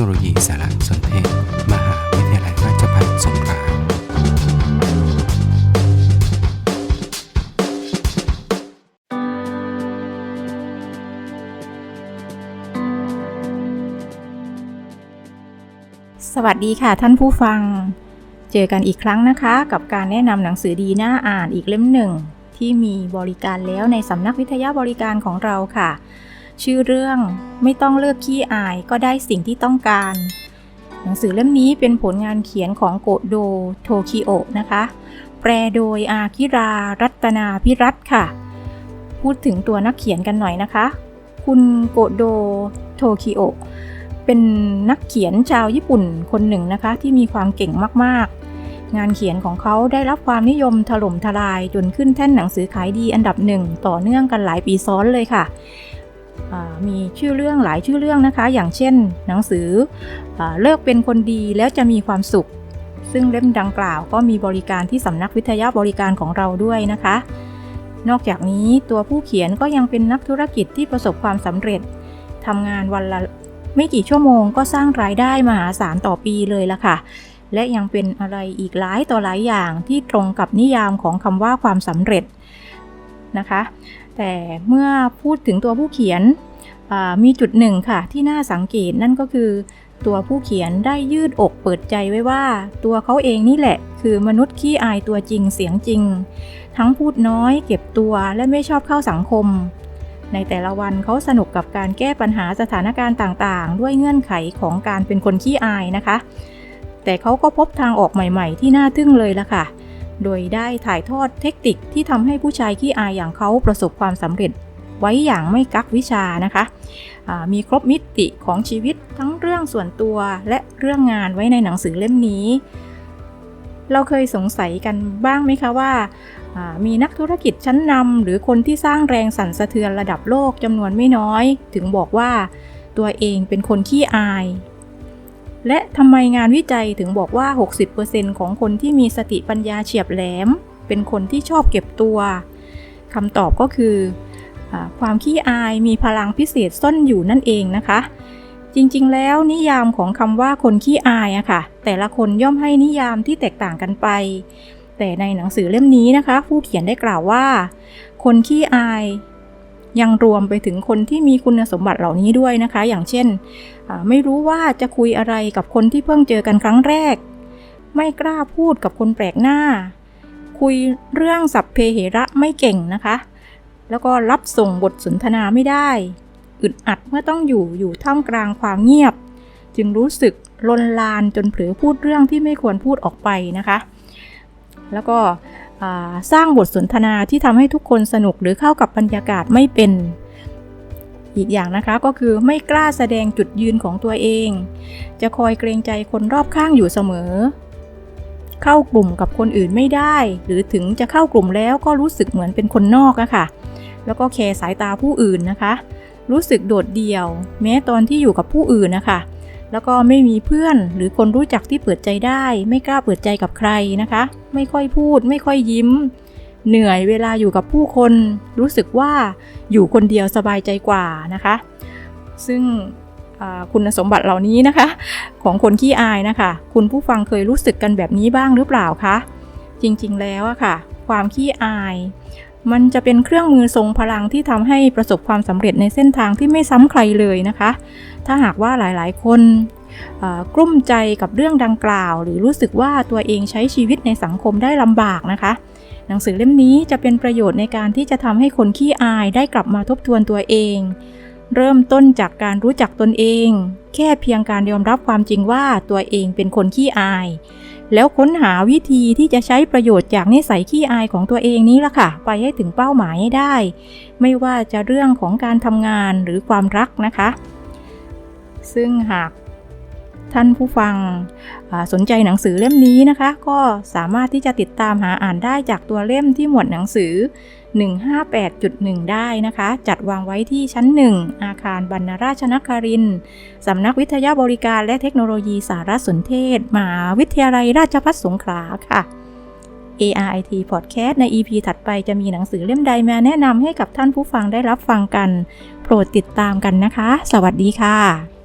โนโลยีสารสนเทศ มหาวิทยาลัยราชภัฏสงขลาสวัสดีค่ะท่านผู้ฟัง เจอกันอีกครั้งนะคะ กับการแนะนำหนังสือดีน่าอ่านอีกเล่มหนึ่ง ที่มีบริการแล้วในสำนักวิทยาบริการของเราค่ะ ชื่อเรื่องไม่ต้องเลือกขี้อายก็ได้สิ่งที่ต้องการ หนังสือเล่มนี้เป็นผลงานเขียนของโกโดโทคิโอะนะคะ แปลโดยอาคิรารัตนาพิรัตค่ะ พูดถึงตัวนักเขียนกันหน่อยนะคะ คุณโกโดโทคิโอะเป็นนักเขียนชาวญี่ปุ่นคนหนึ่งนะคะ ที่มีความเก่งมากๆ งานเขียนของเขาได้รับความนิยมถล่มทลายจนขึ้นแท่นหนังสือขายดีอันดับหนึ่งต่อเนื่องกันหลายปีซ้อนเลยค่ะ มีชื่อเรื่องหลายชื่อเรื่องนะคะ อย่างเช่น หนังสืออเลิกเป็นคนดีแล้วจะมีความสุข ซึ่งเล่มดังกล่าวก็มีบริการที่สำนักวิทยาบริการของเราด้วยนะคะ นอกจากนี้ตัวผู้เขียนก็ยังเป็นนักธุรกิจที่ประสบความสำเร็จทำงานวันละไม่กี่ชั่วโมงก็สร้างรายได้มหาศาลต่อปีเลยละค่ะ และยังเป็นอะไรอีกหลายต่อหลายอย่างที่ตรงกับนิยามของคำว่าความสำเร็จนะคะ แต่เมื่อพูดถึงตัวผู้เขียนมีจุดหนึ่งค่ะที่น่าสังเกตนั่นก็คือตัวผู้เขียนได้ยืดอกเปิดใจไว้ว่า ตัวเขาเองนี่แหละ คือมนุษย์ขี้อายตัวจริงเสียงจริง ทั้งพูดน้อยเก็บตัวและไม่ชอบเข้าสังคม ในแต่ละวันเขาสนุกกับการแก้ปัญหาสถานการณ์ต่างๆ ด้วยเงื่อนไขของการเป็นคนขี้อายนะคะ แต่เขาก็พบทางออกใหม่ ๆ ที่น่าทึ่งเลยละค่ะ โดยได้ถ่ายทอดเทคนิคที่ทำให้ผู้ชายขี้อายอย่างเขาประสบความสำเร็จ ไว้อย่างไม่กักวิชานะคะมีครบมิติของชีวิตทั้งเรื่องส่วนตัวและเรื่องงานไว้ในหนังสือเล่มนี้ เราเคยสงสัยกันบ้างไหมคะว่ามีนักธุรกิจชั้นนำหรือคนที่สร้างแรงสั่นสะเทือนระดับโลกจำนวนไม่น้อย ถึงบอกว่าตัวเองเป็นคนขี้อาย และทำไมงานวิจัยถึงบอกว่า 60%ของคนที่มีสติปัญญาเฉียบแหลม เป็นคนที่ชอบเก็บตัวคำตอบก็คืออความขี้อายมีพลังพิเศษซ่อนอยู่นั่นเองนะคะ จริงๆ แล้วนิยามของคำว่าคนขี้อายอะค่ะ แต่ละคนย่อมให้นิยามที่แตกต่างกันไป แต่ในหนังสือเล่มนี้นะคะ ผู้เขียนได้กล่าวว่า คนขี้อาย ยังรวมไปถึงคนที่มีคุณสมบัติเหล่านี้ด้วยนะคะ อย่างเช่น ไม่รู้ว่าจะคุยอะไรกับคนที่เพิ่งเจอกันครั้งแรก ไม่กล้าพูดกับคนแปลกหน้า คุยเรื่องสัพเพเหระไม่เก่งนะคะ แล้วก็รับส่งบทสนทนาไม่ได้ อึดอัดเมื่อต้องอยู่อยู่ท่ามกลางความเงียบ จึงรู้สึกลนลานจนเผลอพูดเรื่องที่ไม่ควรพูดออกไปนะคะ แล้วก็ สร้างบทสนทนาที่ทำให้ทุกคนสนุกหรือเข้ากับบรรยากาศไม่เป็น อีกอย่างนะคะก็คือไม่กล้าแสดงจุดยืนของตัวเอง จะคอยเกรงใจคนรอบข้างอยู่เสมอ เข้ากลุ่มกับคนอื่นไม่ได้ หรือถึงจะเข้ากลุ่มแล้วก็รู้สึกเหมือนเป็นคนนอกอะค่ะ แล้วก็แคร์สายตาผู้อื่นนะคะ รู้สึกโดดเดี่ยว แม้ตอนที่อยู่กับผู้อื่นนะคะ แล้วก็ไม่มีเพื่อนหรือคนรู้จักที่เปิดใจได้ ไม่กล้าเปิดใจกับใครนะคะ ไม่ค่อยพูด ไม่ค่อยยิ้ม เหนื่อยเวลาอยู่กับผู้คน รู้สึกว่าอยู่คนเดียวสบายใจกว่านะคะ ซึ่งคุณสมบัติเหล่านี้นะคะ ของคนขี้อายนะคะ คุณผู้ฟังเคยรู้สึกกันแบบนี้บ้างหรือเปล่าคะจริงๆแล้วอะค่ะ ความขี้อาย มันจะเป็นเครื่องมือทรงพลังที่ทำให้ประสบความสำเร็จในเส้นทางที่ไม่ซ้ำใครเลยนะคะ ถ้าหากว่าหลายๆ คนกลุ้มใจกับเรื่องดังกล่าว หรือรู้สึกว่าตัวเองใช้ชีวิตในสังคมได้ลำบากนะคะ หนังสือเล่มนี้จะเป็นประโยชน์ในการที่จะทำให้คนขี้อายได้กลับมาทบทวนตัวเอง เริ่มต้นจากการรู้จักตนเอง แค่เพียงการยอมรับความจริงว่าตัวเองเป็นคนขี้อาย แล้วค้นหาวิธีที่จะใช้ประโยชน์จากนิสัยขี้อายของตัวเองนี้ละค่ะ ไปให้ถึงเป้าหมายให้ได้ ไม่ว่าจะเรื่องของการทำงานหรือความรักนะคะ ซึ่งหาก ท่านผู้ฟังสนใจหนังสือเล่มนี้นะคะ ก็สามารถที่จะติดตามหาอ่านได้จากตัวเล่มที่หมวดหนังสือ 158.1 ได้นะคะ จัดวางไว้ที่ชั้น 1 อาคารบรรณราชนครินทร์สำนักวิทยาบริการและเทคโนโลยีสารสนเทศมหาวิทยาลัยราชภัฏสงขลาค่ะ ARIT Podcast ใน EP ถัดไปจะมีหนังสือเล่มใดมาแนะนำให้กับท่านผู้ฟังได้รับฟังกัน โปรดติดตามกันนะคะ สวัสดีค่ะ